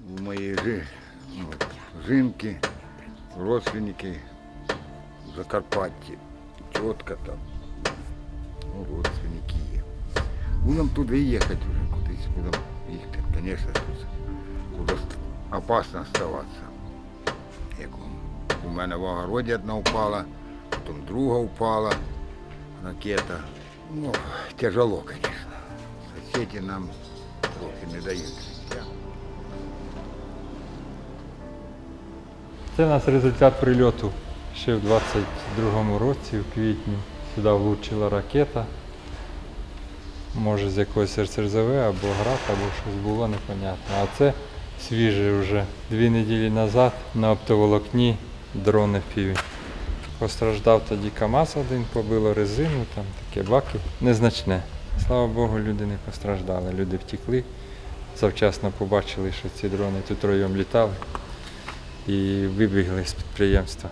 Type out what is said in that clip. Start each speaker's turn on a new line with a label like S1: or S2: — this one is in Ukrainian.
S1: у моєї жи, ну, жінки, родственники в Закарпатті, тітка там, ну, родственники є. Будемо туди їхати вже кудись, будемо їхати. Звісно, тут ст- опасно оставатися. Як у мене в огороді одна впала, потім друга впала, ракета. Ну, тяжело, звісно. Сусіди нам трохи не дають життя.
S2: Це у нас результат прильоту ще в 22-му році, в квітні. Сюди влучила ракета. Може з якогось РСРЗВ або град, або щось було непонятно. А це свіже вже дві неділі назад на оптоволокні дрони піві. Постраждав тоді КАМАЗ один, побило резину, там таке баки. Незначне. Слава Богу, люди не постраждали. Люди втекли. Завчасно побачили, що ці дрони тут троєм літали і вибігли з підприємства.